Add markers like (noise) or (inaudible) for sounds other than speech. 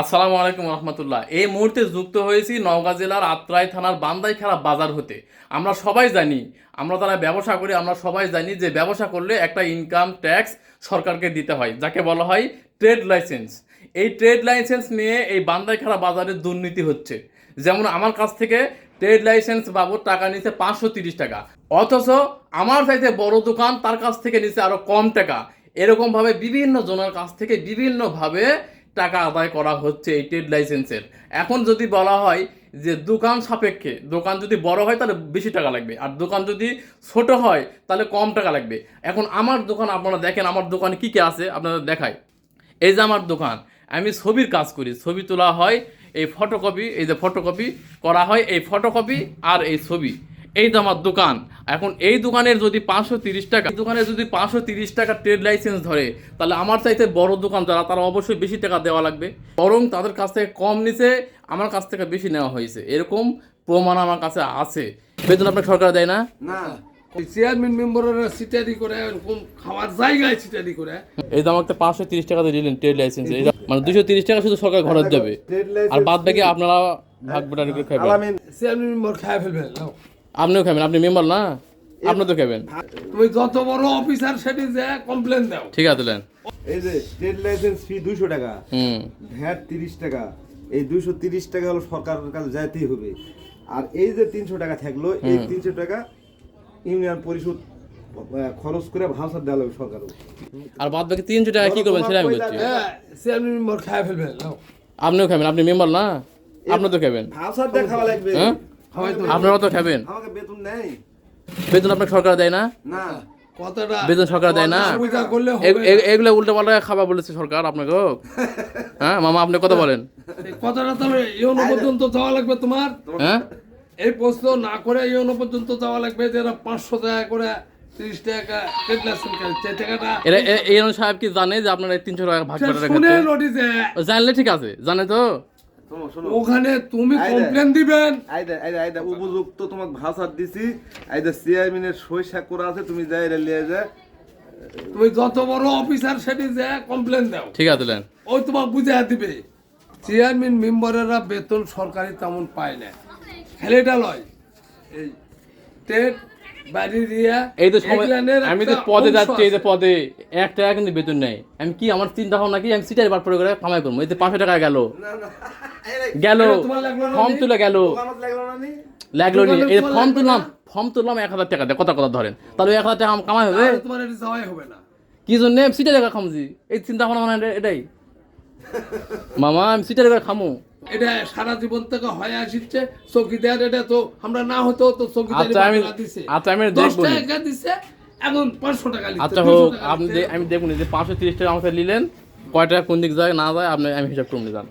আসসালামু আলাইকুম রহমতুল্লাহ। এই মুহূর্তে যুক্ত হয়েছি নওগাঁ জেলার আত্রাই থানার বান্দাই খেলা বাজার হতে। আমরা সবাই জানি, আমরা তারা ব্যবসা করি, আমরা সবাই জানি যে ব্যবসা করলে একটা ইনকাম ট্যাক্স সরকারকে দিতে হয়, যাকে বলা হয় ট্রেড লাইসেন্স এই ট্রেড লাইসেন্স নিয়ে এই বান্দাই খেলা বাজারে দুর্নীতি হচ্ছে। যেমন আমার কাছ থেকে ট্রেড লাইসেন্স বাবদ টাকা নিচ্ছে পাঁচশো তিরিশ টাকা। অথচ আমার চাইতে বড় দোকান তার কাছ থেকে নিচ্ছে আরও কম টাকা। এরকমভাবে বিভিন্ন জনের কাছ থেকে বিভিন্নভাবে টাকা আদায় করা হচ্ছে এই ট্রেড লাইসেন্সের এখন যদি বলা হয় যে দোকান সাপেক্ষে, দোকান যদি বড় হয় তাহলে বেশি টাকা লাগবে। আর দোকান যদি ছোট হয় তাহলে কম টাকা লাগবে। এখন আমার দোকান আপনারা দেখেন, আমার দোকানে কী কী আছে আপনারা দেখায় এই যে আমার দোকান, আমি ছবির কাজ করি। ছবি তোলা হয়, এই ফটোকপি এই যে ফটোকপি করা হয়, এই ফটোকপি আর এই ছবি। এই যে আমার দোকান এখন এই দোকানের যদি পাঁচশো তিরিশ টাকা দোকানে যদি পাঁচশো তিরিশ টাকা ট্রেড লাইসেন্স ধরে তাহলে আমার চাইতে বড় দোকান যারা তারা অবশ্যই বেশি টাকা দেওয়া লাগবে। বরং তাদের কাছ থেকে কম নিচে আমার কাছ থেকে বেশি নেওয়া হয়েছে। এরকম প্রমাণ আমার কাছে আছে। বেতন আপনাকে সরকার দেয় না? না। চেয়ারম্যান মেম্বাররা সিটারি করে এরকম খাওয়ার জায়গায় সিটারি করে। এই তো আমাকে পাঁচশো তিরিশ টাকা দিয়ে দিলেন ট্রেড লাইসেন্স মানে দুশো তিরিশ টাকা শুধু সরকার ঘরে দেবে। আর বাদ বাকি আপনারা ভাগ বাটারি করে খাবেন চেয়ারম্যান মেম্বার খায় ফেলবে নাও। আপনিও খাবেন আপনি মেম্বার না? আপনি তো খাবেন। তুমি যত বড় অফিসার সেটি যে কমপ্লেন দাও। ঠিক আছে দেন এই যে ট্রেড লাইসেন্স ফি দুইশো টাকা হুম। ভ্যাট তিরিশ টাকা এই দুইশো তিরিশ টাকা হলো সরকারের কাছে যাইতেই হবে। আর এই যে তিনশো টাকা থাকল এই তিনশো টাকা ইউনিয়ন পরিষদ খরচ করে ভাষা দেওয়া লাগবে সরকার আর বাদ বাকি তিনশো টাকা কি করবেন সেটা আমি বলছি। হ্যাঁ চেয়ারম্যান মেম্বার খায় ফেলবে নাও। আপনিও খাবেন আপনি মেম্বার না? আপনি তো খাবেন। ভাষা দিয়ে খাওয়া লাগবে। তো খাবেন আমাকে বেতন নেই বেতন আপনাকে সরকার দেয় না? না। বেতন সরকার দেয় না? সুবিধা করলে এ- হবে এ- এগুলো উল্টো পাল্টা খাবার বলেছে সরকার আপনাকে। হ্যাঁ মামা আপনি কথা বলেন। কথাটা তাহলে ইউনো পর্যন্ত যাওয়া লাগবে তোমার? হ্যাঁ? এই প্রশ্ন না করে ইউনো পর্যন্ত যাওয়া লাগবে যারা পাঁচশো টাকা করে তিরিশ টাকা টাকাটা এরা এই সাহেব কি জানে যে আপনারা তিনশো টাকা ভাগ সে বাটারা শুনে খাচ্ছে নোটিসে জানলে ঠিক আছে। জানে তো? ওখানে তুমি কমপ্লেন দিবেন। আইদা আইদা আইদা উপযুক্ত তোমাকে ভাষা দিছি। আইদা চেয়ারম্যানের সই স্বাক্ষর আছে তুমি যাই লিয়ে যা। তুমি যত বড় অফিসার সেটি যে কমপ্লেন দাও। ঠিক আছে দেন ওই তোমাকে বুঝে দিবে। চেয়ারম্যান মেম্বারেরা বেতন সরকারি তেমন পায় না। খেলেটা লয়। এই টেট বাড়ি দিয়া এই তো সময় আমি তো পদে যাচ্ছি এই যে। পদে এক টাকা কিন্তু বেতন নেই। আমি কি আমার চিন্তা ভাবনা কি? আমি সিটার বার করে কামাই করব। এই যে পাঁচশো টাকা গেল। না না। গেল ফর্ম তুলে গেল। লাগল নি এই ফর্ম তুললাম ফর্ম তুললাম এক হাজার টাকা কথা কথা ধরেন। তাহলে এক হাজার টাকা কামাই হবে? হবে না। কি জন্য? খামছি। এই চিন্তা ভাবনা মানে এটাই। (laughs) মামা আমি খামু। এটা সারা জীবন থেকে হয়ে আসছে চৌকিদার এটা তো আমরা না হতো তো চৌকিদার আচ্ছা, আমি- আচ্ছা, আমি টাকা দিছে এখন পাঁচশো টাকা লিখতে, আচ্ছা হোক আপনি আমি দেখুন যে পাঁচশো তিরিশ টাকা আমাকে নিলেন কয় টাকা কোন দিক যায় না যায় আপনি আমি হিসাব করে নিয়ে যান